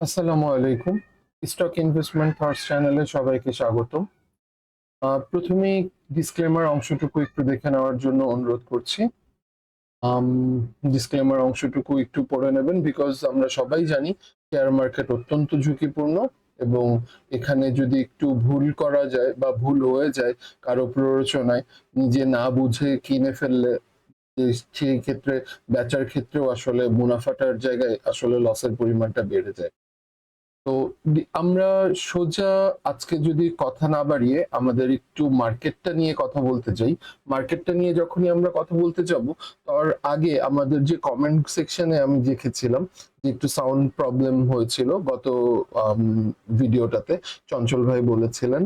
আসসালামু আলাইকুম। Stock investment thoughts চ্যানেলে সবাইকে স্বাগতম। আহ, প্রথমেই ডিসক্লেমার অংশটুকু একটু দেখে নেওয়ার জন্য অনুরোধ করছি। ডিসক্লেমার অংশটুকু একটু পড়ে নেবেন বিকজ আমরা সবাই জানি শেয়ার মার্কেট অত্যন্ত ঝুঁকিপূর্ণ এবং এখানে যদি একটু ভুল করা যায় বা ভুল হয়ে যায় কারও প্ররোচনায় নিজে না বুঝে কিনে ফেললে সেই ক্ষেত্রে বেচার ক্ষেত্রেও আসলে মুনাফাটার জায়গায় আসলে লসের পরিমাণটা বেড়ে যায়। তো আমরা সোজা আজকে যদি কথা না বাড়িয়ে আমাদের একটু মার্কেটটা নিয়ে কথা বলতে চাই। মার্কেটটা নিয়ে যখনই আমরা কথা বলতে যাব, তার আগে আমাদের যে কমেন্ট সেকশনে আমি দেখেছিলাম যে একটু সাউন্ড প্রবলেম হয়েছিল গত ভিডিওটাতে চঞ্চল ভাই বলেছিলেন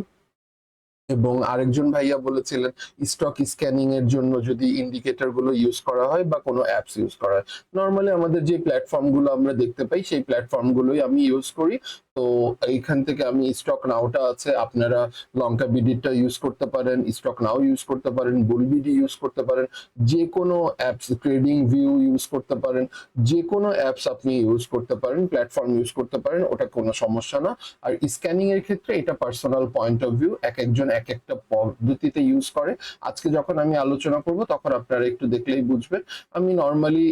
এবং আরেকজন ভাইয়া বলেছিলেন স্টক স্ক্যানিং এর জন্য যদি ইন্ডিকেটরগুলো ইউজ করা হয় বা কোনো অ্যাপস ইউজ করা হয়। নর্মালি আমাদের যে প্ল্যাটফর্মগুলো আমরা দেখতে পাই, সেই প্ল্যাটফর্ম গুলোই আমি ইউজ করি। তো এইখান থেকে আমি স্টক নাওটা আছে, আপনারা লঙ্কা বিডিটা ইউজ করতে পারেন স্টক নাও ইউজ করতে পারেন বুলবিডি ইউজ করতে পারেন যে কোনো অ্যাপস ট্রেডিং ভিউ ইউজ করতে পারেন যে কোনো অ্যাপস আপনি ইউজ করতে পারেন প্ল্যাটফর্ম ইউজ করতে পারেন, ওটা কোনো সমস্যা না। আর স্ক্যানিং এর ক্ষেত্রে এটা পার্সোনাল পয়েন্ট অফ ভিউ এক একজন এক একটা পদ্ধতিতে ইউজ করে। আজকে যখন আমি আলোচনা করব, তখন আপনারা একটু দেখলেই বুঝবেন। আমি নর্মালি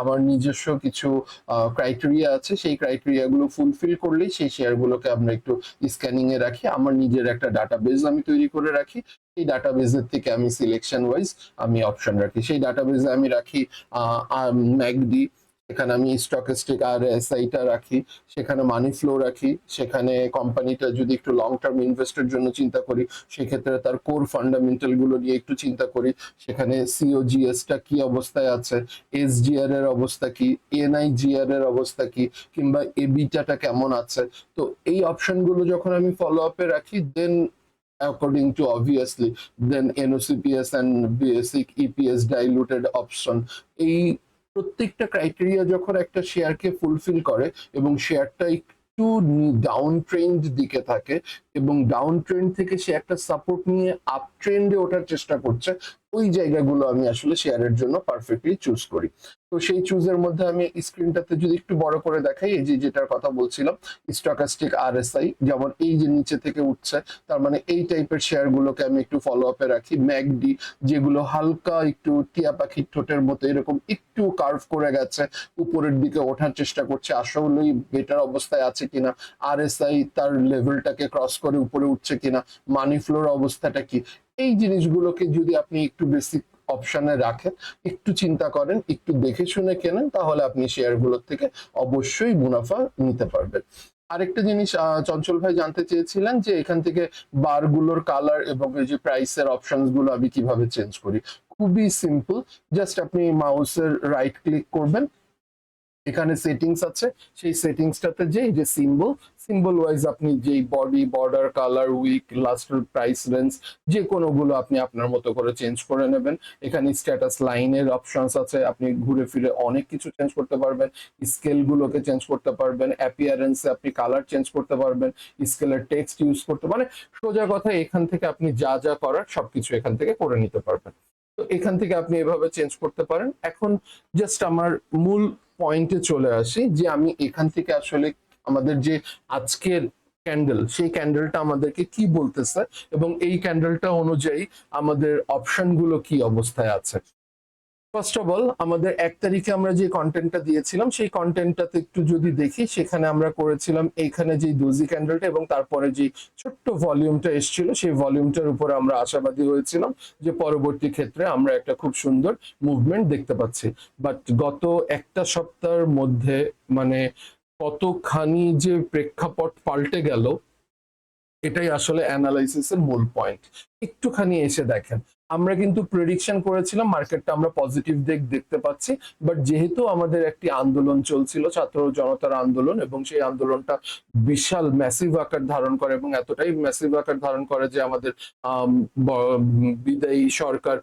আমার নিজস্ব কিছু ক্রাইটেরিয়া আছে, সেই ক্রাইটেরিয়া গুলো ফুলফিল করলেই সেই শেয়ারগুলোকে আমরা একটু স্ক্যানিং এ রাখি। আমার নিজের একটা ডাটাবেজ আমি তৈরি করে রাখি। সেই ডাটাবেজের থেকে আমি সিলেকশন ওয়াইজ আমি অপশন রাখি। সেই ডাটাবেজে আমি রাখি ম্যাকডি। সেখানে আমি স্টকিস্টিক আর এসআইটা রাখি, সেখানে মানি ফ্লো রাখি, সেখানে কোম্পানিটা যদি একটু লং টার্ম ইনভেস্টের জন্য চিন্তা করি, সেক্ষেত্রে তার কোর ফান্ডামেন্টালগুলো নিয়ে একটু চিন্তা করি, সেখানে সিওজিএস টা কি অবস্থায় আছে এসজিআর এর অবস্থা কি এনআইজিআর এর অবস্থা কি, কিংবা এবিটাটা কেমন আছে, তো এই অপশনগুলো যখন আমি ফলো আপে রাখি then according to obviously, then NOCPS and basic EPS diluted option, এই প্রত্যেকটা ক্রাইটেরিয়া যখন একটা শেয়ারকে ফুলফিল করে এবং শেয়ারটা একটু ডাউন ট্রেন্ড দিকে থাকে এবং ডাউন ট্রেন্ড থেকে সে একটা সাপোর্ট নিয়ে আপ ট্রেন্ডে ওঠার চেষ্টা করছে, ওই জায়গাগুলো আমি আসলে শেয়ারের জন্য পারফেক্টলি চুজ করি। তো সেই চুজের মধ্যে আমি স্ক্রিনটাতে যদি একটু বড় করে দেখাই, এই যে যেটার কথা বলছিলাম স্টকাস্টিক আরএসআই যেমন এই যে নিচে থেকে উঠছে, তার মানে এই টাইপের শেয়ার গুলোকে আমি একটু ফলো আপে রাখি। ম্যাকডি, যেগুলো হালকা একটু টিয়া পাখির ঠোঁটের মতো, এরকম একটু কার্ভ করে গেছে, উপরের দিকে ওঠার চেষ্টা করছে, আসলেই বেটার অবস্থায় আছে কিনা আরএসআই তার লেভেলটাকে ক্রস করে উপরে উঠছে কিনা মানি ফ্লোর অবস্থাটা কি? এই জিনিসগুলোকে যদি আপনি একটু বেসিক অপশনে রাখেন, একটু চিন্তা করেন, একটু দেখে শুনে কেনেন, তাহলে আপনি শেয়ারগুলোর থেকে অবশ্যই মুনাফা নিতে পারবেন। আরেকটা জিনিস চঞ্চল ভাই জানতে চেয়েছিলেন যে এখান থেকে বারগুলোর কালার এবং এই যে প্রাইসের অপশনসগুলো আমি কীভাবে চেঞ্জ করি? খুবই সিম্পল জাস্ট আপনি মাউসের রাইট ক্লিক করবেন এখানে সেটিংস আছে। সেই সেটিংসটাতে যে যে সিম্বল সিম্বল ওয়াইজ আপনি যেই body border colour week last price range যে কোনোগুলো আপনি আপনার মতো করে চেঞ্জ করে নেবেন। এখানে স্ট্যাটাস লাইনের অপশনস আছে, আপনি ঘুরে ফিরে অনেক কিছু চেঞ্জ করতে পারবেন। স্কেলগুলোকে চেঞ্জ করতে পারবেন। অ্যাপিয়ারেন্সে আপনি কালার চেঞ্জ করতে পারবেন। স্কেলের টেক্সট ইউজ করতে মানে সোজা কথা এখান থেকে আপনি যা যা করার সবকিছু এখান থেকে করে নিতে পারবেন। তো এখান থেকে আপনি এভাবে চেঞ্জ করতে পারেন। এখন জাস্ট আমার মূল পয়েন্টে চলে আসি যে আমি এখান থেকে আসলে আমাদের যে আজকের ক্যান্ডেল সেই ক্যান্ডেলটা আমাদেরকে কি বলতেছে এবং এই ক্যান্ডেলটা অনুযায়ী আমাদের অপশনগুলো কি অবস্থায় আছে? ফার্স্ট অফ অল আমাদের এক তারিখে আমরা যে কন্টেন্টটা দিয়েছিলাম, সেই কন্টেন্টটাতে একটু যদি দেখি, সেখানে আমরা করেছিলাম এইখানে যে দুজি ক্যান্ডেলটা এবং তারপরে যে ছোট্ট ভলিউমটা এসেছিল, সেই ভলিউমটার উপরে আমরা আশাবাদী হয়েছিলাম যে পরবর্তী ক্ষেত্রে আমরা একটা খুব সুন্দর মুভমেন্ট দেখতে পাচ্ছি। বাট গত একটা সপ্তাহের মধ্যে মানে কতখানি যে প্রেক্ষাপট পাল্টে গেল, এটাই আসলে অ্যানালাইসিসের মূল পয়েন্ট একটুখানি এসে দেখেন আমরা কিন্তু প্রেডিকশন করেছিলাম মার্কেটটা আমরা পজিটিভ দিক দেখতে পাচ্ছি বাট যেহেতু আমাদের একটি আন্দোলন চলছিল ছাত্র জনতার আন্দোলন এবং সেই আন্দোলনটা বিশাল ম্যাসিভ আকার ধারণ করে এবং এতটাই ম্যাসিভ আকার ধারণ করে যে আমাদের আম, বিদায়ী সরকার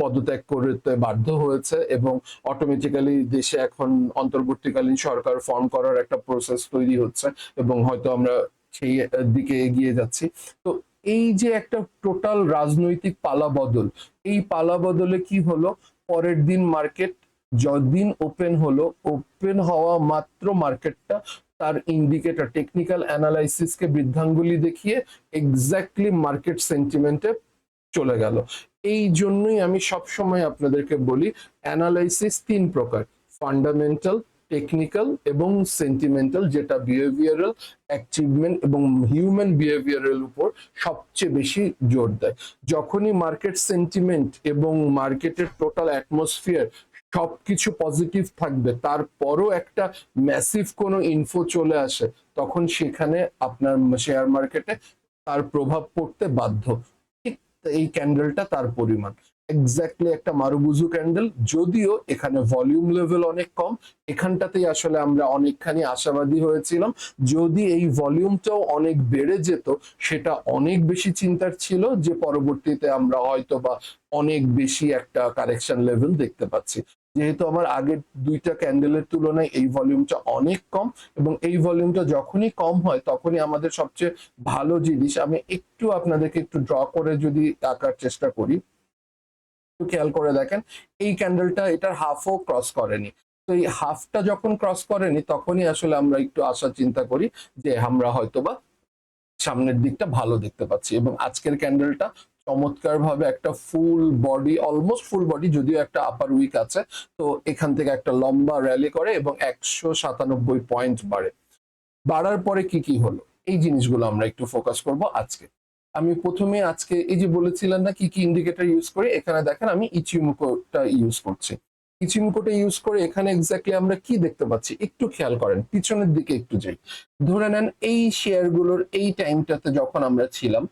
পদত্যাগ করতে বাধ্য হয়েছে এবং অটোমেটিক্যালি দেশে এখন অন্তর্বর্তীকালীন সরকার ফর্ম করার একটা প্রসেস তৈরি হচ্ছে এবং হয়তো আমরা সেই দিকে এগিয়ে যাচ্ছি। তো এই যে একটা টোটাল রাজনৈতিক পালা বদল এই পালা বদলে কি হলো? পরের দিন মার্কেট যদিন ওপেন হলো ওপেন হওয়া মাত্র মার্কেটটা তার ইন্ডিকেটর টেকনিক্যাল অ্যানালাইসিসকে বৃদ্ধাঙ্গুলি দেখিয়ে এক্স্যাক্টলি মার্কেট সেন্টিমেন্টে চলে গেল। এই জন্যই আমি সব সময় আপনাদেরকে বলি অ্যানালাইসিস তিন প্রকার ফান্ডামেন্টাল টেকনিক্যাল এবং সেন্টিমেন্টাল যেটা বিহেভিয়ারাল অ্যাচিভমেন্ট এবং হিউম্যান বিহেভিয়ারের উপর সবচেয়ে বেশি জোর দেয়। যখনই মার্কেট সেন্টিমেন্ট এবং মার্কেটের টোটাল অ্যাটমসফিয়ার সবকিছু পজিটিভ থাকবে, তারপরও একটা ম্যাসিভ কোনো ইনফো চলে আসে, তখন সেখানে আপনার শেয়ার মার্কেটে তার প্রভাব পড়তে বাধ্য। ঠিক এই ক্যান্ডেলটা তার পরিমাণ। এক্স্যাক্টলি একটা মারুবুজু ক্যান্ডেল যদিও এখানে ভলিউম লেভেল অনেক কম, এখানটাতেই আসলে আমরা অনেকখানি আশাবাদী হয়েছিলাম। যদি এই ভলিউমটাও অনেক বেড়ে যেত, সেটা অনেক বেশি চিন্তার ছিল যে পরবর্তীতে আমরা হয়তো বা অনেক বেশি একটা কারেকশন লেভেল দেখতে পাচ্ছি। যেহেতু আমার আগের দুইটা ক্যান্ডেলের তুলনায় এই ভলিউমটা অনেক কম এবং এই ভলিউমটা যখনই কম হয়, তখনই আমাদের সবচেয়ে ভালো জিনিস, আমি একটু আপনাদেরকে একটু ড্র করে যদি আঁকার চেষ্টা করি। একটু খেয়াল করে দেখেন, এই ক্যান্ডেলটা এটার হাফও ক্রস করেনি। তো এই হাফটা যখন ক্রস করেনি, তখনই আসলে আমরা একটু আশা চিন্তা করি যে আমরা হয়তোবা সামনের দিকটা ভালো দেখতে পাচ্ছি এবং আজকের ক্যান্ডেলটা চমৎকার ভাবে একটা full body almost full body যদিও একটা আপার উইক আছে, তো এখান থেকে একটা লম্বা র্যালি করে এবং একশো সাতানব্বই পয়েন্ট বাড়ে। বাড়ার পরে কি কি হলো? এই জিনিসগুলো আমরা একটু ফোকাস করব আজকে। আমি প্রথমে আজকে এই যে বলেছিলাম না কি কি ইন্ডিকেটর ইউজ করে, এখানে দেখেন আমি ইচিমুকোটা ইউজ করছি। ইচিমুকোটা ইউজ করে এখানে এক্স্যাক্টলি আমরা কি দেখতে পাচ্ছি? একটু খেয়াল করেন, পিছনের দিকে একটু যাই। ধরে নেন এই শেয়ারগুলোর এই টাইমটাতে যখন আমরা ছিলাম,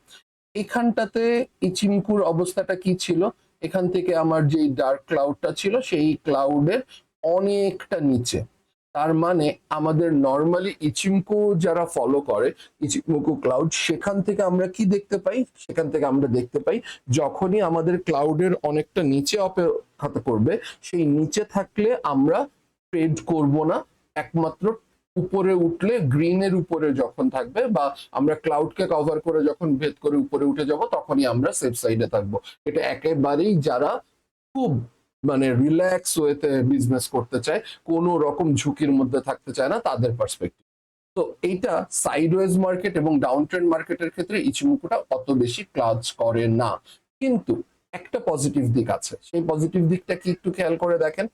এখানটাতে ইচিমুকুর অবস্থাটা কি ছিল? এখান থেকে আমার যে ডার্ক ক্লাউডটা ছিল, সেই ক্লাউডের অনেকটা নিচে। তার মানে আমাদের নর্মালি ইচিমকো যারা ফলো করে ইচিমকো ক্লাউড সেখান থেকে আমরা কি দেখতে পাই? সেখান থেকে আমরা দেখতে পাই, যখনই আমাদের ক্লাউডের অনেকটা নিচে অপেক্ষা করবে সেই নিচে থাকলে আমরা ট্রেড করব না। একমাত্র উপরে উঠলে গ্রিনের উপরে যখন থাকবে বা আমরা ক্লাউডকে কভার করে যখন ভেদ করে উপরে উঠে যাব, তখনই আমরা সেফ সাইডে থাকব। এটা একেবারেই যারা খুব মানে রিল্যাক্স ওয়েতে বিজনেস করতে চায়, কোনো রকম ঝুঁকির মধ্যে থাকতে চায় না তাদের পার্সপেক্টিভ তো এইটা সাইডওয়েজ মার্কেট এবং ডাউন ট্রেন্ড মার্কেটের ক্ষেত্রে ইচিমুকুটা অত বেশি ক্লাচ করে না। কিন্তু একটা পজিটিভ দিক আছে। সেই পজিটিভ দিকটা কি একটু খেয়াল করে দেখেন?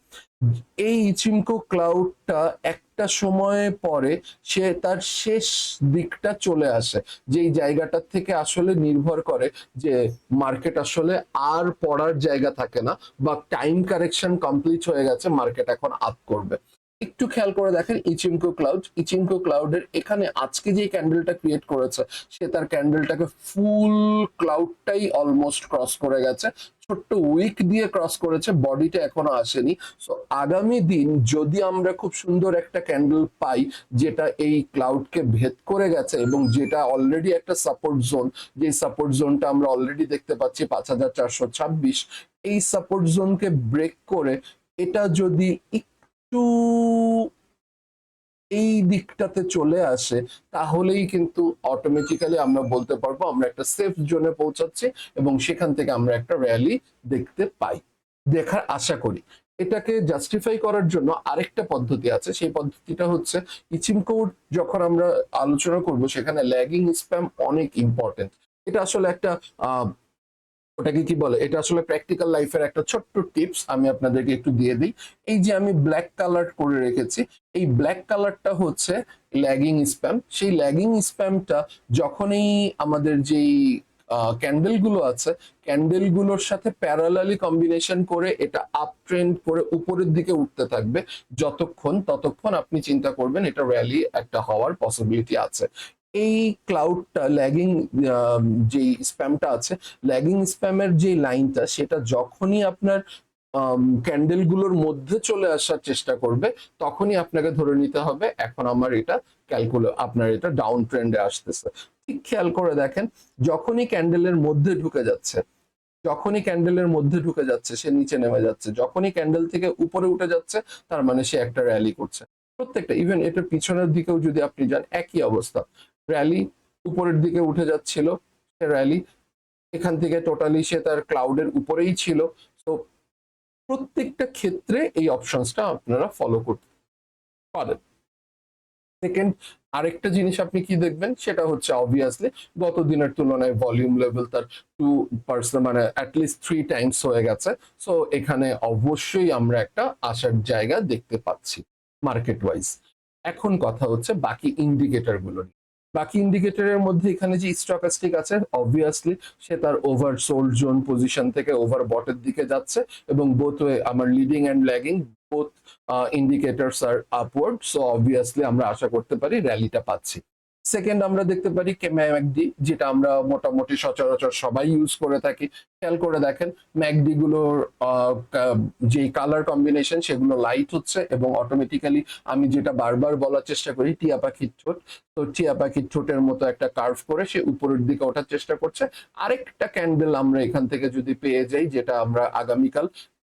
এই ইচিমকো ক্লাউডটা একটা সময় পরে সে তার শেষ দিকটা চলে আসে, যেই জায়গাটার থেকে আসলে নির্ভর করে যে মার্কেট আসলে আর পড়ার জায়গা থাকে না বা টাইম কারেকশন কমপ্লিট হয়ে গেছে মার্কেট এখন আপ করবে। একটু খেয়াল করে দেখেন ইচিমকো ক্লাউড ইচিমকো ক্লাউডের এখানে আজকে যে ক্যান্ডেলটা ক্রিয়েট করেছে, সে তার ক্যান্ডেলটাকে ফুল ক্লাউডটাই অলমোস্ট ক্রস করে গেছে। ছোট্ট উইক দিয়ে ক্রস করেছে বডিটা এখনও আসেনি। সো আগামী দিন যদি আমরা খুব সুন্দর একটা ক্যান্ডেল পাই, যেটা এই ক্লাউডকে ভেদ করে গেছে এবং যেটা অলরেডি একটা সাপোর্ট জোন যে সাপোর্ট জোনটা আমরা অলরেডি দেখতে পাচ্ছি পাঁচ হাজার চারশো ছাব্বিশ, এই সাপোর্ট জোনকে ব্রেক করে, এটা যদি একটু এই দিকটাতে চলে আসে, তাহলেই কিন্তু অটোমেটিক্যালি আমরা বলতে পারব আমরা একটা সেফ জোনে পৌঁছাচ্ছি এবং সেখান থেকে আমরা একটা র্যালি দেখতে পাই। দেখার আশা করি। এটাকে জাস্টিফাই করার জন্য আরেকটা পদ্ধতি আছে, সেই পদ্ধতিটা হচ্ছে ইচিমকোড যখন আমরা আলোচনা করব, সেখানে ল্যাগিং স্প্যাম অনেক ইম্পর্টেন্ট এটা আসলে একটা, আহ ওটাকে কি বলে? এটা আসলে প্র্যাকটিক্যাল লাইফের একটা ছোট্ট টিপস আমি আপনাদেরকে একটু দিয়ে দিই। এই যে আমি ব্ল্যাক কালার করে রেখেছি, এই ব্ল্যাক কালারটা হচ্ছে ল্যাগিং স্প্যাম সেই ল্যাগিং স্প্যামটা যখনই আমাদের যেই ক্যান্ডেলগুলো আছে ক্যান্ডেলগুলোর সাথে প্যারালালি কম্বিনেশন করে এটা আপ ট্রেন্ড করে উপরের দিকে উঠতে থাকবে, যতক্ষণ, ততক্ষণ আপনি চিন্তা করবেন এটা র্যালি একটা হওয়ার পসিবিলিটি আছে। এই ক্লাউডটা ল্যাগিং যে স্প্যামটা আছে ল্যাগিং স্প্যামের যে লাইনটা সেটা যখনই আপনার ক্যান্ডেলগুলোর মধ্যে চলে আসার চেষ্টা করবে, তখনই আপনাকে ধরে নিতে হবে, এখন আমার এটা ক্যালকুলে আপনার এটা ডাউন ট্রেন্ডে আসতেছে। ঠিক খেয়াল করে দেখেন, যখনই ক্যান্ডেলের মধ্যে ঢুকে যাচ্ছে, যখনই ক্যান্ডেলের মধ্যে ঢুকে যাচ্ছে, সে নিচে নেমে যাচ্ছে, যখনই ক্যান্ডেল থেকে উপরে উঠে যাচ্ছে, তার মানে সে একটা র্যালি করছে। প্রত্যেকটা ইভেন এটার পিছনের দিকেও যদি আপনি যান, একই অবস্থা। র্যালি উপরের দিকে উঠে যাচ্ছিল সে র্যালি এখান থেকে টোটালি সে তার ক্লাউডের উপরেই ছিল। তো প্রত্যেকটা ক্ষেত্রে এই অপশনসটা আপনারা ফলো করতে পারেন। সেকেন্ড আরেকটা জিনিস আপনি কি দেখবেন, সেটা হচ্ছে অবভিয়াসলি গত দিনের তুলনায় ভলিউম লেভেল তার টু পার্সেন্ট মানে অ্যাটলিস্ট থ্রি টাইমস হয়ে গেছে। সো এখানে অবশ্যই আমরা একটা আসার জায়গা দেখতে পাচ্ছি মার্কেট ওয়াইজ এখন কথা হচ্ছে বাকি ইন্ডিকেটরগুলো নিয়ে। বাকি ইন্ডিকেটরের মধ্যে এখানে যে স্টকাস্টিক আছে অবভিয়াসলি সে তার ওভার সোল্ড জোন পজিশন থেকে ওভার বটের দিকে যাচ্ছে এবং বোথ আমার leading and lagging both indicators R upward so obviously আমরা আশা করতে পারি র্যালিটা পাচ্ছি। সেকেন্ড আমরা দেখতে পারি ম্যাকডি যেটা আমরা মোটামুটি সচরাচর সবাই ইউজ করে থাকি। খেয়াল করে দেখেন ম্যাকডি গুলোর যে কালার কম্বিনেশন সেগুলো লাইট হচ্ছে এবং অটোমেটিক্যালি আমি যেটা বারবার বলার চেষ্টা করি, টিয়া পাখির ঠোঁট। তো টিয়া পাখির ঠোঁটের মতো একটা কার্ভ করে সে উপরের দিকে ওঠার চেষ্টা করছে। আরেকটা ক্যান্ডেল আমরা এখান থেকে যদি পেয়ে যাই, যেটা আমরা আগামীকাল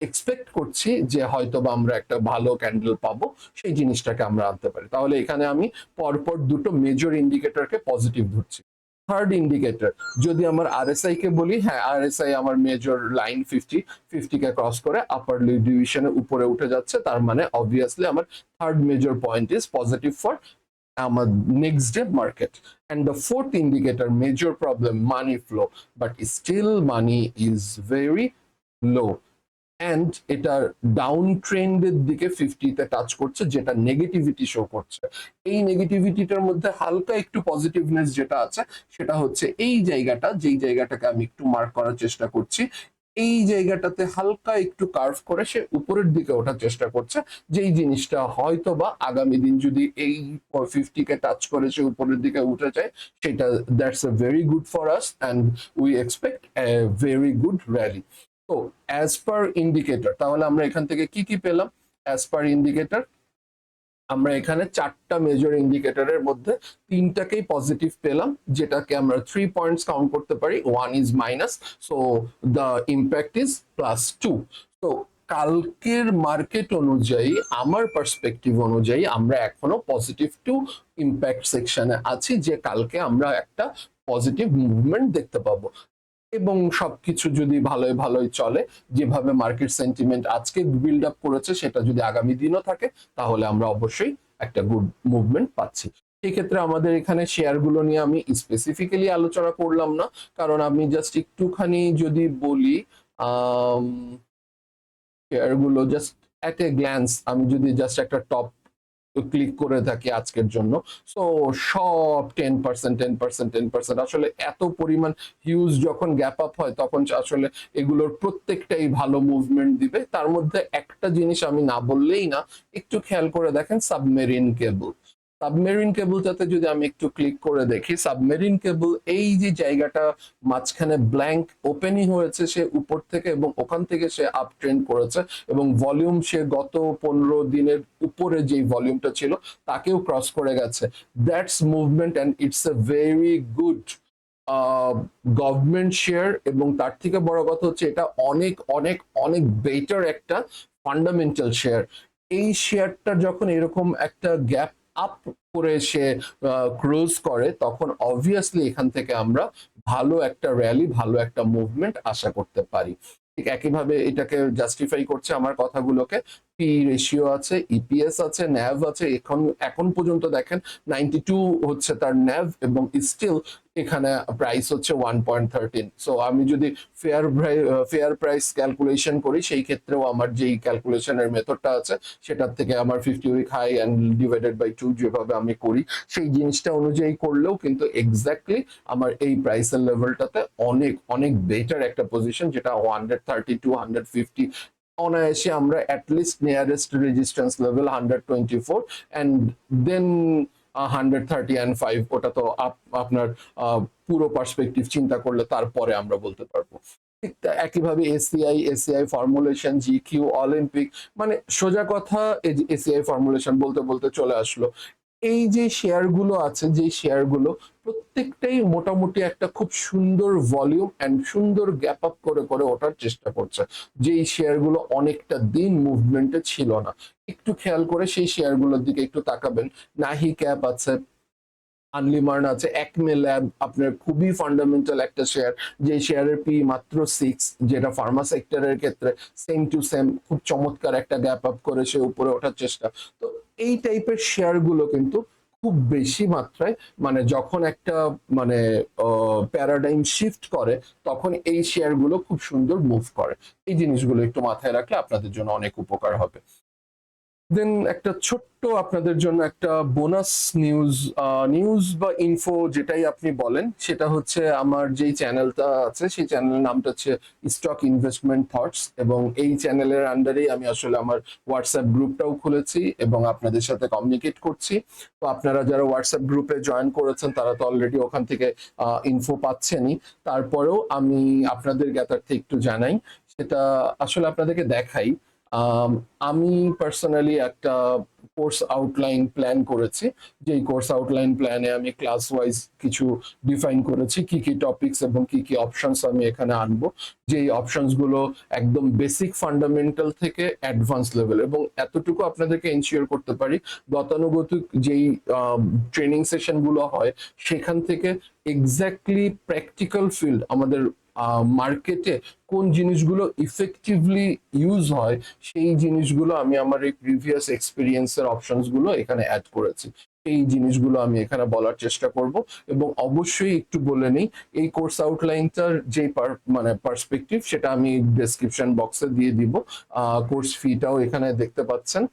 এক্সপেক্ট করছি যে হয়তো বা আমরা একটা ভালো ক্যান্ডেল পাবো, সেই জিনিসটাকে আমরা আনতে পারি। তাহলে এখানে আমি পরপর দুটো মেজর ইন্ডিকেটরকে পজিটিভ ধরছি। থার্ড ইন্ডিকেটর যদি আমার আরএসআই কে বলি হ্যাঁ আরএসআই আমার মেজর লাইন ফিফটি ফিফটি কে ক্রস করে আপার ডিভিশনের উপরে উঠে যাচ্ছে, তার মানে অবভিয়াসলি আমার third major point is positive for আমার next day market and the fourth indicator major problem money flow but still money is very low and এটা ডাউন ট্রেন্ডের দিকে ফিফটিতে টাচ করছে, যেটা নেগেটিভিটি শো করছে। এই নেগেটিভিটিটার মধ্যে হালকা একটু পজিটিভনেস যেটা আছে, সেটা হচ্ছে এই জায়গাটা, যেই জায়গাটাকে আমি একটু মার্ক করার চেষ্টা করছি, এই জায়গাটাতে হালকা একটু কার্ভ করে সে উপরের দিকে ওঠার চেষ্টা করছে। যেই জিনিসটা হয়তো বা আগামী দিন যদি এই ফিফটি কে টাচ করে সে উপরের দিকে উঠে যায়, সেটা that's a very good for us and we expect a very good rally তো অ্যাজ পার ইন্ডিকেটর তাহলে আমরা এখান থেকে কি কি পেলাম? অ্যাজ পার ইন্ডিকেটর আমরা এখানে চারটা মেজর ইন্ডিকেটরের মধ্যে তিনটাকেই পজিটিভ পেলাম, যেটাকে আমরা থ্রি পয়েন্টস কাউন্ট করতে পারি। One is minus so the impact is plus two তো কালকের মার্কেট অনুযায়ী, আমার পার্সপেক্টিভ অনুযায়ী, আমরা এখনও পজিটিভ টু ইম্প্যাক্ট সেকশনে আছি, যে কালকে আমরা একটা পজিটিভ মুভমেন্ট দেখতে পাবো। এবং সবকিছু যদি ভালোই ভালোই চলে, যেভাবে মার্কেট সেন্টিমেন্ট আজকে বিল্ড আপ করেছে, সেটা যদি আগামী দিনও থাকে, তাহলে আমরা অবশ্যই একটা গুড মুভমেন্ট পাচ্ছি। সেক্ষেত্রে আমাদের এখানে শেয়ারগুলো নিয়ে আমি স্পেসিফিক্যালি আলোচনা করলাম না, কারণ আমি জাস্ট একটুখানি যদি বলি শেয়ারগুলো জাস্ট অ্যাট এ গ্ল্যান্স আমি যদি জাস্ট একটা টপ ক্লিক করে থাকি আজকের জন্য। সো সব ten percent ten percent ten percent আসলে এত পরিমাণ হিউজ যখন গ্যাপ আপ হয়, তখন আসলে এগুলোর প্রত্যেকটাই ভালো মুভমেন্ট দিবে। তার মধ্যে একটা জিনিস আমি না বললেই না, একটু খেয়াল করে দেখেন সাবমেরিন কেবল সাবমেরিন কেবলটাতে যদি আমি একটু ক্লিক করে দেখি সাবমেরিন কেবল এই যে জায়গাটা মাঝখানে ব্ল্যাঙ্ক ওপেনই হয়েছে, সে উপর থেকে এবং ওখান থেকে সে আপ ট্রেন্ড করেছে এবং ভলিউম সে গত পনেরো দিনের উপরে যে ভলিউমটা ছিল, তাকেও ক্রস করে গেছে। That's movement and it's a very good government share এবং তার থেকে বড় কথা হচ্ছে এটা অনেক অনেক অনেক বেটার একটা ফান্ডামেন্টাল শেয়ার এই শেয়ারটা যখন এরকম একটা গ্যাপ আপ করে সে ক্রোজ করে, তখন অবভিয়াসলি এখান থেকে আমরা ভালো একটা র্যালি ভালো একটা মুভমেন্ট আশা করতে পারি। ঠিক একইভাবে এটাকে জাস্টিফাই করছে আমার কথাগুলোকে। পি রেশিও আছে ইপিএস আছে ন্যাভ আছে, এখন এখন পর্যন্ত দেখেন নাইনটি টু হচ্ছে তার ন্যাভ এবং স্টিল এখানে প্রাইস হচ্ছে ওয়ান পয়েন্ট থার্টিন সো আমি যদি ফেয়ার ফেয়ার প্রাইস ক্যালকুলেশন করি, সেই ক্ষেত্রেও আমার যেই ক্যালকুলেশনের মেথডটা আছে, সেটার থেকে আমার fifty week high and divided by two যেভাবে আমি করি, সেই জিনিসটা অনুযায়ী করলেও কিন্তু এক্স্যাক্টলি আমার এই প্রাইসের লেভেলটাতে অনেক অনেক বেটার একটা পজিশন যেটা hundred thirty to hundred fifty অনায়াসে আমরা at least nearest resistance level hundred twenty four and then hundred thirty and five ওটা তো আপনার পুরো পার্সপেক্টিভ চিন্তা করলে তারপরে আমরা বলতে পারব। একইভাবে ACI ACI formulation G Q Olympic মানে সোজা কথা এসিআই ফর্মুলেশন বলতে বলতে চলে আসলো। এই যে শেয়ারগুলো আছে, যে শেয়ারগুলো প্রত্যেকটাই মোটামুটি একটা খুব সুন্দর ভলিউম অ্যান্ড সুন্দর গ্যাপ আপ করে করে ওঠার চেষ্টা করছে। যেই শেয়ারগুলো অনেকটা দিন মুভমেন্টে ছিল না। একটু খেয়াল করে সেই শেয়ারগুলোর দিকে একটু তাকাবেন। নাহি ক্যাপ আছে আনলিমার্ন আছে, একমে ল্যাব, আপনার খুবই ফান্ডামেন্টাল একটা শেয়ার যে শেয়ারের পি মাত্র সিক্স যেটা ফার্মা সেক্টরের ক্ষেত্রে সেম টু সেম খুব চমৎকার একটা গ্যাপ আপ করে সে উপরে ওঠার চেষ্টা। তো এই টাইপের শেয়ারগুলো কিন্তু খুব বেশি মাত্রায় মানে যখন একটা মানে প্যারাডাইম শিফট করে, তখন এই শেয়ারগুলো খুব সুন্দর মুভ করে। এই জিনিসগুলো একটু মাথায় রাখলে আপনাদের জন্য অনেক উপকার হবে। দেন একটা ছোট্ট আপনাদের জন্য একটা বোনাস নিউজ নিউজ বা ইনফো যেটাই আপনি বলেন, সেটা হচ্ছে আমার যেই চ্যানেলটা আছে, সেই চ্যানেলের নামটা হচ্ছে স্টক ইনভেস্টমেন্ট থটস এবং এই চ্যানেলের আন্ডারেই আমি আসলে আমার হোয়াটসঅ্যাপ গ্রুপটাও খুলেছি এবং আপনাদের সাথে কমিউনিকেট করছি। তো আপনারা যারা হোয়াটসঅ্যাপ গ্রুপে জয়েন করেছেন, তারা তো অলরেডি ওখান থেকে ইনফো পাচ্ছেনই। তারপরেও আমি আপনাদের জ্ঞাতার্থে একটু জানাই, সেটা আসলে আপনাদেরকে দেখাই। আম, আমি পার্সোনালি একটা কোর্স আউটলাইন প্ল্যান করেছি। যে কোর্স আউটলাইন প্ল্যানে আমি ক্লাস ওয়াইজ কিছু ডিফাইন করেছি কি কি টপিকস এবং কি কি অপশনস আমি এখানে আনব। যে অপশনসগুলো একদম বেসিক ফান্ডামেন্টাল থেকে অ্যাডভান্স লেভেল এবং এতটুকু আপনাদেরকে এনশিওর করতে পারি গতানুগতিক যেই ট্রেনিং সেশনগুলো হয় সেখান থেকে এক্স্যাক্টলি প্র্যাকটিক্যাল ফিল্ড আমাদের মার্কেটে কোন জিনিসগুলো ইফেক্টিভলি ইউজ হয়, সেই জিনিসগুলো আমি আমার এই প্রিভিয়াস এক্সপিরিয়েন্সের অপশনসগুলো এখানে অ্যাড করেছি। এই জিনিসগুলো আমি এখানে বলার চেষ্টা করব এবং অবশ্যই একটু বলে নিই, এই কোর্স আউটলাইনটার যে মানে পার্সপেক্টিভ সেটা আমি ডেসক্রিপশন বক্সে দিয়ে দিব। কোর্স ফিটাও এখানে দেখতে পাচ্ছেন।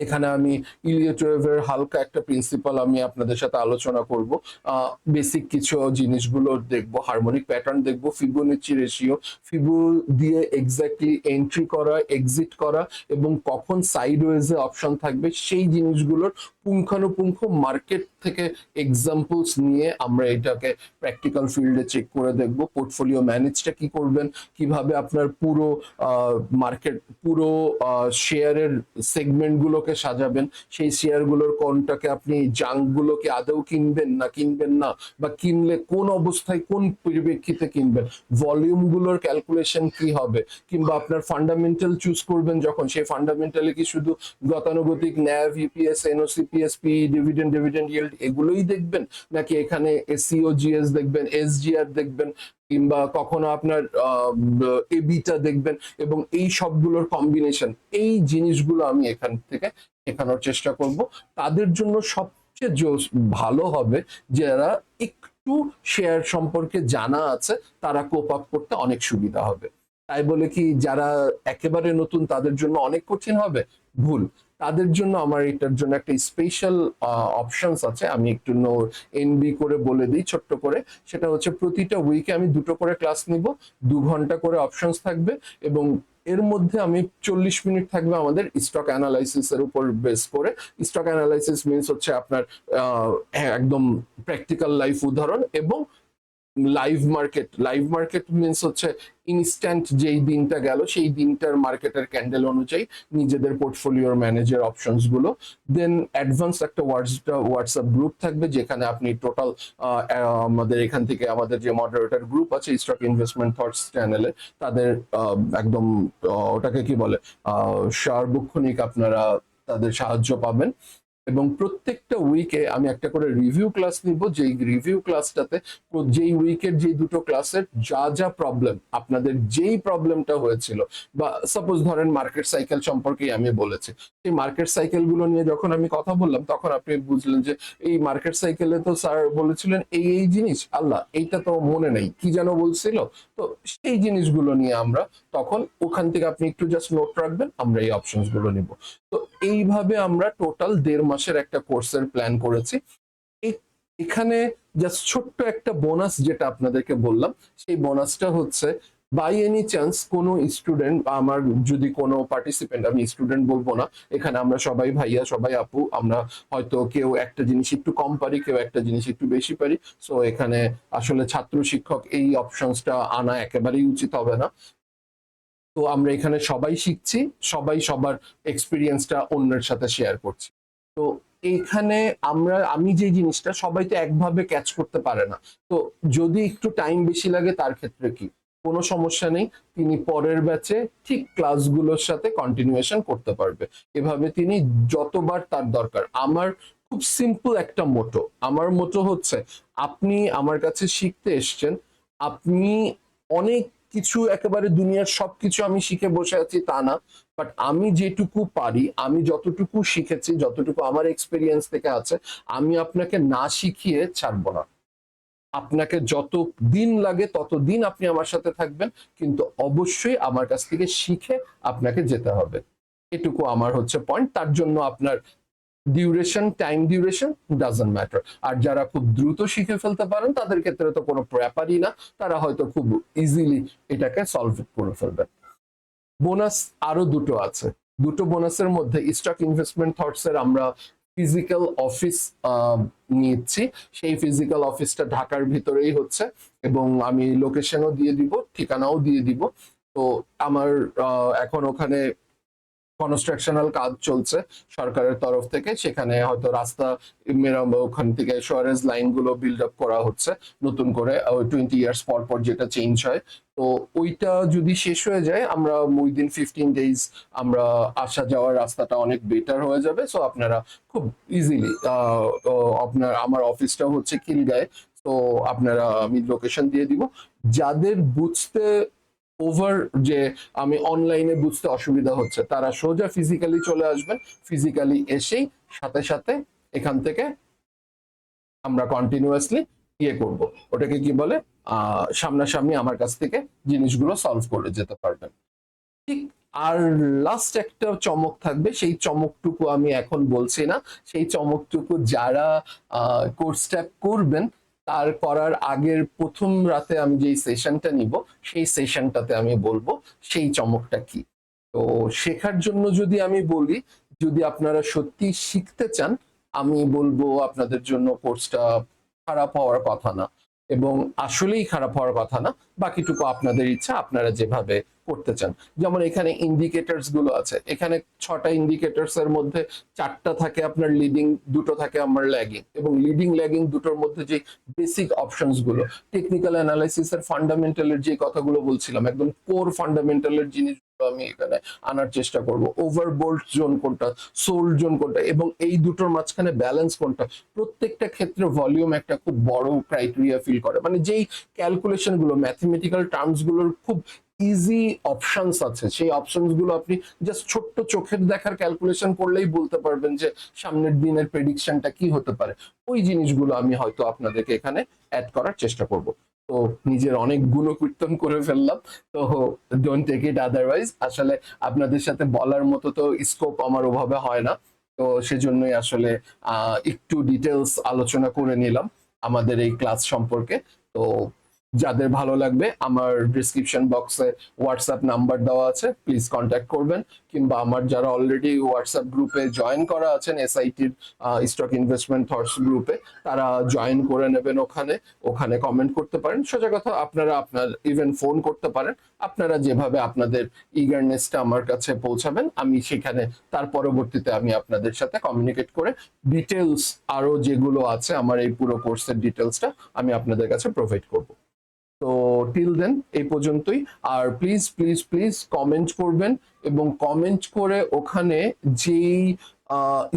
এখানে আমি ইলিয়েটের হালকা একটা প্রিন্সিপাল আমি আপনাদের সাথে আলোচনা করব। বেসিক কিছু জিনিসগুলো দেখব হারমোনিক প্যাটার্ন দেখব ফিবোনিচি রেশিও ফিবো দিয়ে এক্স্যাক্টলি এন্ট্রি করা এক্সিট করা এবং কখন সাইড অপশন থাকবে, সেই জিনিসগুলোর পুঙ্খানুপুঙ্খ মার্কেট থেকে এক্সাম্পলস নিয়ে আমরা এটাকে প্র্যাকটিক্যাল ফিল্ডে চেক করে দেখব পোর্টফোলিও ম্যানেজটা কি করবেন, কীভাবে আপনার পুরো মার্কেট পুরো শেয়ারের সেগমেন্টগুলোকে সাজাবেন, সেই শেয়ারগুলোর কোনটাকে আপনি জাঙ্কগুলোকে আদৌ কিনবেন না কিনবেন না, বা কিনলে কোন অবস্থায় কোন পরিপ্রেক্ষিতে কিনবেন ভলিউমগুলোর ক্যালকুলেশন কি হবে, কিংবা আপনার ফান্ডামেন্টাল চুজ করবেন যখন, সেই ফান্ডামেন্টালে কি শুধু গতানুগতিক NAV EPS NOC PSP dividend dividend yield এগুলোই দেখবেন? নাকি এখানে এসিও জিএস দেখবেন এসজিআর দেখবেন, কিংবা কখনো আপনার এবিটা দেখবেন, এবং এই সবগুলোর কম্বিনেশন এই জিনিসগুলো আমি এখান থেকে শেখানোর চেষ্টা করব। তাদের জন্য সবচেয়ে ভালো হবে, যারা একটু শেয়ার সম্পর্কে জানা আছে, তারা কোপ আপ করতে অনেক সুবিধা হবে। তাই বলে কি, যারা একেবারে নতুন, তাদের জন্য অনেক কঠিন হবে? ভুল। তাদের জন্য আমার এটার জন্য একটা স্পেশাল অপশনস আছে। আমি একটু নো এনবি করে বলে দিই, ছোট্ট করে। সেটা হচ্ছে প্রতিটা উইকে আমি দুটো করে ক্লাস নিব, দু ঘণ্টা করে অপশনস থাকবে এবং এর মধ্যে আমি চল্লিশ মিনিট থাকবে আমাদের স্টক অ্যানালাইসিস এর উপর বেস করে। স্টক অ্যানালাইসিস মিনস হচ্ছে আপনার একদম প্র্যাকটিক্যাল লাইফ উদাহরণ এবং live market live market means হচ্ছে ইনস্ট্যান্ট যেই দিনটা গেল, সেই দিনটার মার্কেটের ক্যান্ডেল অনুযায়ী নিজেদের পোর্টফোলিওর ম্যানেজার অপশনসগুলো দেন অ্যাডভান্স একটা হোয়াটসঅ্যাপ গ্রুপ থাকবে যেখানে আপনি টোটাল আমাদের এখান থেকে আমাদের যে মডারেটর গ্রুপ আছে স্টক ইনভেস্টমেন্ট থটস চ্যানেলে তাদের একদম ওটাকে কি বলে সার্বক্ষণিক আপনারা তাদের সাহায্য পাবেন। এবং প্রত্যেকটা উইকে আমি একটা করে রিভিউ ক্লাস নিব, যেই রিভিউ ক্লাসটাতে যেই উইকের যেই দুটো ক্লাসের যা যা প্রবলেম আপনাদের যেই প্রবলেমটা হয়েছিল, বা সাপোজ ধরেন মার্কেট সাইকেল সম্পর্কেই আমি বলেছি, সেই মার্কেট সাইকেলগুলো নিয়ে যখন আমি কথা বললাম, তখন আপনি বুঝলেন যে এই মার্কেট সাইকেলে তো স্যার বলেছিলেন এই এই জিনিস, আল্লাহ, এইটা তো মনে নেই, কি যেন বলছিল, তো সেই জিনিসগুলো নিয়ে আমরা তখন ওখান থেকে আপনি একটু জাস্ট নোট রাখবেন, আমরা এই অপশনসগুলো নিব। তো এইভাবে আমরা টোটাল দেড় মাসের একটা কোর্সের প্ল্যান করেছি। এখানে জাস্ট ছোট্ট একটা বোনাস যেটা আপনাদেরকে বললাম, সেই বোনাসটা হচ্ছে বাই এনি চান্স কোনো স্টুডেন্ট আমার যদি কোনো পার্টিসিপেন্ট আমি স্টুডেন্ট বলব না, এখানে আমরা সবাই ভাইয়া, সবাই আপু, আমরা হয়তো কেউ একটা জিনিস একটু কম পারি, কেউ একটা জিনিস একটু বেশি পারি সো এখানে আসলে ছাত্র শিক্ষক এই অপশনসটা আনা একেবারেই উচিত হবে না। তো আমরা এখানে সবাই শিখছি, সবাই সবার এক্সপিরিয়েন্সটা অন্যের সাথে শেয়ার করছি। তো এখানে আমরা, আমি যে জিনিসটা, সবাই তো একভাবে ক্যাচ করতে পারে না। তো যদি একটু টাইম বেশি লাগে, তার ক্ষেত্রে কি? কোনো সমস্যা নেই, তিনি পরের ব্যাচে ঠিক ক্লাসগুলোর সাথে কন্টিনিউয়েশন করতে পারবে। এভাবে তিনি যতবার তার দরকার। আমার খুব সিম্পল একটা মোটো আমার মোটো হচ্ছে, আপনি আমার কাছে শিখতে এসছেন, আপনি অনেক কিছু একেবারে দুনিয়ার সবকিছু আমি শিখে বসে আছি তা না। বাট আমি যেটুকু পারি, আমি যতটুকু শিখেছি, যতটুকু আমার এক্সপিরিয়েন্স থেকে আছে, আমি আপনাকে না শিখিয়ে ছাড়বো না। আপনাকে যত দিন লাগে তত দিন আপনি আমার সাথে থাকবেন, কিন্তু অবশ্যই আমার কাছ থেকে শিখে আপনাকে যেতে হবে। এটুকু আমার হচ্ছে পয়েন্ট তার জন্য আপনার duration time duration doesn't matter আর যারা খুব দ্রুত শিখে ফেলতে পারেন, তাদের ক্ষেত্রে তো কোনো ব্যাপারই না। তারা হয়তো খুব ইজিলি এটাকে সলভ করে ফেলবেন। বোনাস আরও দুটো আছে। দুটো বোনাসের মধ্যে স্টক ইনভেস্টমেন্ট থটস এর আমরা ফিজিক্যাল অফিস নিচ্ছি সেই ফিজিক্যাল অফিসটা ঢাকার ভিতরেই হচ্ছে এবং আমি লোকেশনও দিয়ে দিব, ঠিকানাও দিয়ে দিব। তো আমার এখন ওখানে কনস্ট্রাকশনাল কাজ চলছে সরকারের তরফ থেকে। সেখানে হয়তো রাস্তা মেরাম ওখান থেকে সোয়ারেজ লাইনগুলো বিল্ড আপ করা হচ্ছে নতুন করে টোয়েন্টি ইয়ার্স পর পর যেটা চেঞ্জ হয়। তো ওইটা যদি শেষ হয়ে যায়, আমরা উইদিন ফিফটিন ডেজ আমরা আসা যাওয়ার রাস্তাটা অনেক বেটার হয়ে যাবে। সো আপনারা খুব ইজিলি আপনার, আমার অফিসটা হচ্ছে খিলগায়। তো আপনারা আমি লোকেশন দিয়ে দিব। যাদের বুঝতে ওভার যে আমি অনলাইনে বুঝতে অসুবিধা হচ্ছে। তারা সোজা ফিজিক্যালি চলে আসবেন ফিজিক্যালি এসেই সাথে সাথে এখান থেকে আমরা কন্টিনিউয়াসলি ইয়ে করব। ওটাকে কি বলে? সামনাসামনি আমার কাছ থেকে জিনিসগুলো সলভ করে যেতে পারবেন। ঠিক, আর লাস্ট একটা চমক থাকবে, সেই চমকটুকু আমি এখন বলছি না। সেই চমকটুকু যারা কোর্সটা করবেন তার করার আগের প্রথম রাতে আমি যেই সেশনটা নিব, সেই সেশনটাতে আমি বলব সেই চমকটা কি। তো শেখার জন্য যদি আমি বলি, যদি আপনারা সত্যি শিখতে চান, আমি বলব আপনাদের জন্য কোর্সটা খারাপ হওয়ার কথা না এবং আসলেই খারাপ হওয়ার কথা না, বাকিটুকু আপনাদের ইচ্ছা, আপনারা যেভাবে করতে চান। যেমন এখানে ইন্ডিকেটরসগুলো আছে। এখানে ছটা ইন্ডিকেটরস এর মধ্যে চারটা থাকে আপনার লিডিং দুটো থাকে আমার ল্যাগিং এবং লিডিং ল্যাগিং দুটোর মধ্যে যে বেসিক অপশনসগুলো টেকনিক্যাল অ্যানালাইসিস এর ফান্ডামেন্টালের যে কথাগুলো বলছিলাম, একদম কোর ফান্ডামেন্টালের জিনিসগুলো আমি এখানে আনার চেষ্টা করব। ওভারবোল্ট জোন কোনটা সোল জোন কোনটা, এবং এই দুটোর মাঝখানে ব্যালেন্স কোনটা, প্রত্যেকটা ক্ষেত্রে ভলিউম একটা খুব বড় ক্রাইটেরিয়া ফিল করে। মানে যেই ক্যালকুলেশনগুলো ম্যাথমেটিক্যাল টার্মসগুলোর খুব ইজি অপশনস আছে। সেই অপশনসগুলো আপনি জাস্ট ছোট্ট চোখের দেখার ক্যালকুলেশন করলেই বলতে পারবেন যে সামনের দিনের প্রেডিকশনটা কি হতে পারে। ওই জিনিসগুলো আমি হয়তো আপনাদেরকে এখানে অ্যাড করার চেষ্টা করব। তো নিজের অনেক গুণকীর্তন করে ফেললাম। তো ডোন্ট টেক ইট আদারওয়াইজ আসলে আপনাদের সাথে বলার মতো তো স্কোপ আমার ওভাবে হয় না। তো সেজন্যই আসলে একটু ডিটেলস আলোচনা করে নিলাম আমাদের এই ক্লাস সম্পর্কে। তো যাদের ভালো লাগবে, আমার ডিসক্রিপশন বক্সে হোয়াটসঅ্যাপ নাম্বার দেওয়া আছে প্লিজ কন্ট্যাক্ট করবেন। কিংবা আমার যারা অলরেডি হোয়াটসঅ্যাপ গ্রুপে জয়েন করা আছেন এসআইটির স্টক ইনভেস্টমেন্ট থটস গ্রুপে তারা জয়েন করে নেবেন ওখানে। ওখানে কমেন্ট করতে পারেন। সোজা কথা, আপনারা আপনার ইভেন ফোন করতে পারেন। আপনারা যেভাবে আপনাদের ইগারনেসটা আমার কাছে পৌঁছাবেন, আমি সেখানে, তার পরবর্তীতে আমি আপনাদের সাথে কমিউনিকেট করে ডিটেলস আরও যেগুলো আছে, আমার এই পুরো কোর্সের ডিটেলসটা আমি আপনাদের কাছে প্রোভাইড করব। তো টিল দেন এই পর্যন্তই। আর প্লিজ প্লিজ প্লিজ কমেন্ট করবেন এবং কমেন্ট করে ওখানে যেই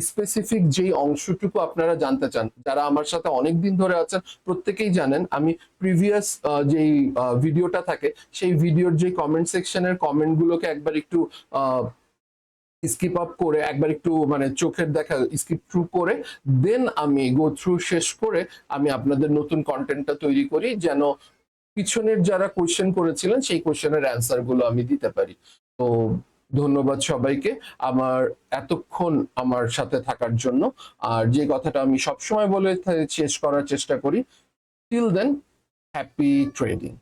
স্পেসিফিক যেই অংশটুকু আপনারা জানতে চান, যারা আমার সাথে অনেক দিন ধরে আছেন, প্রত্যেকেই জানেন আমি প্রিভিয়াস যেই ভিডিওটা থাকে, সেই ভিডিওর যে কমেন্ট সেকশনের কমেন্ট গুলোকে একবার একটু স্কিপ আপ করে, একবার একটু মানে চোখের দেখা স্কিপ থ্রু করে দেন আমি গো থ্রু শেষ করে আমি আপনাদের নতুন কন্টেন্টটা তৈরি করি, যেন পিছনের যারা কোয়েশ্চেন করেছিলেন, সেই কোয়েশ্চেনের অ্যান্সারগুলো আমি দিতে পারি। তো ধন্যবাদ সবাইকে আমার এতক্ষণ আমার সাথে থাকার জন্য। আর যে কথাটা আমি সবসময় বলে শেষ করার চেষ্টা করি টিল দেন হ্যাপি ট্রেডিং